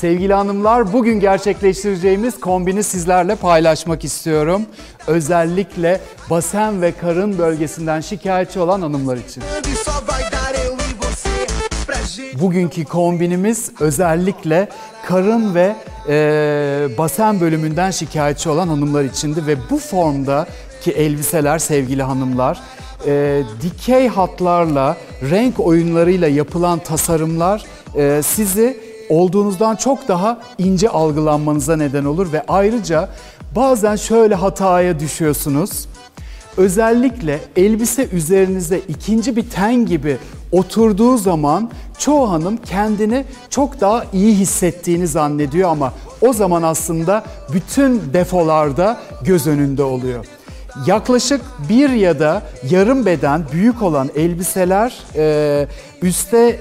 Sevgili hanımlar, bugün gerçekleştireceğimiz kombini sizlerle paylaşmak istiyorum. Özellikle basen ve karın bölgesinden şikayetçi olan hanımlar için. Bugünkü kombinimiz özellikle karın ve e, basen bölümünden şikayetçi olan hanımlar içindi ve bu formdaki elbiseler sevgili hanımlar e, dikey hatlarla, renk oyunlarıyla yapılan tasarımlar e, sizi olduğunuzdan çok daha ince algılanmanıza neden olur ve ayrıca bazen şöyle hataya düşüyorsunuz. Özellikle elbise üzerinize ikinci bir ten gibi oturduğu zaman çoğu hanım kendini çok daha iyi hissettiğini zannediyor ama o zaman aslında bütün defolarda göz önünde oluyor. Yaklaşık bir ya da yarım beden büyük olan elbiseler e, üste e,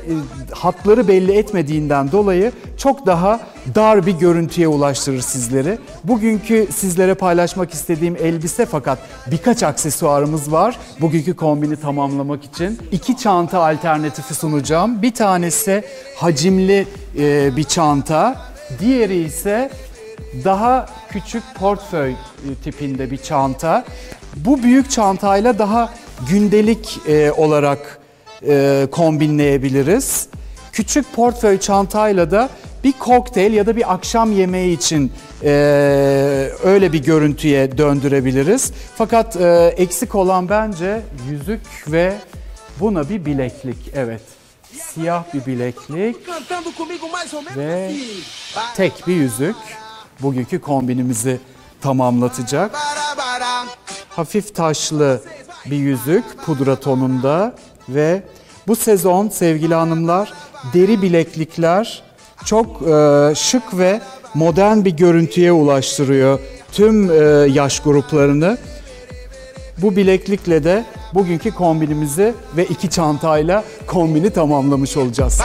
hatları belli etmediğinden dolayı çok daha dar bir görüntüye ulaştırır sizleri. Bugünkü sizlere paylaşmak istediğim elbise fakat birkaç aksesuarımız var bugünkü kombini tamamlamak için. İki çanta alternatifi sunacağım. Bir tanesi hacimli e, bir çanta, diğeri ise daha küçük portföy e, tipinde bir çanta. Bu büyük çantayla daha gündelik e, olarak e, kombinleyebiliriz. Küçük portföy çantayla da bir kokteyl ya da bir akşam yemeği için e, öyle bir görüntüye döndürebiliriz. Fakat e, eksik olan bence yüzük ve buna bir bileklik. Evet. Siyah bir bileklik Ve- tek bir yüzük bugünkü kombinimizi tamamlatacak. Hafif taşlı bir yüzük pudra tonunda ve bu sezon sevgili hanımlar deri bileklikler çok e, şık ve modern bir görüntüye ulaştırıyor tüm e, yaş gruplarını. Bu bileklikle de bugünkü kombinimizi ve iki çantayla kombini tamamlamış olacağız.